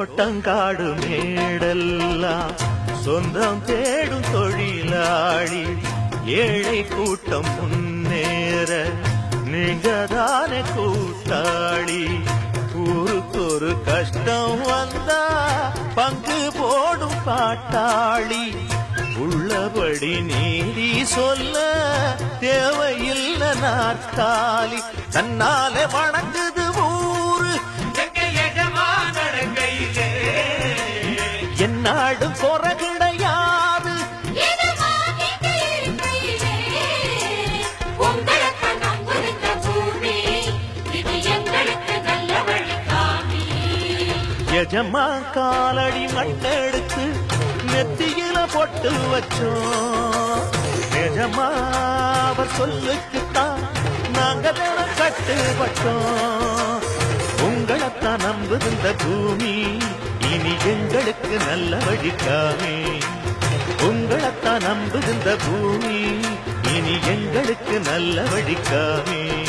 தோட்டங்காடு மேடெல்லாம் சொந்தம் தேடும் தொழிலாளி ஏழை கூட்டம் முன்னேற நீங்கதான கூட்டாளி. ஊருக்கொரு கஷ்டம் வந்தா பங்கு போடும் பாட்டாளி. உள்ளபடி நீதி சொல்ல தேவையில்லை நாற்காலி. தன்னாலே வணங்கு நல்ல வழி காமி. எஜமா காலடி மண்ணெடுத்து நெத்தியில பொட்டு வச்சோம். நிஜமா அவர் சொல்லுக்குத்தான் நாங்க கட்டுப்பட்டோம். உங்களைத்தான் நம்புகின்ற பூமி இனி எங்களுக்கு நல்ல வழிக்காமே. உங்களைத்தான் நம்புகின்ற பூமி இனி எங்களுக்கு நல்ல வழிக்காமே.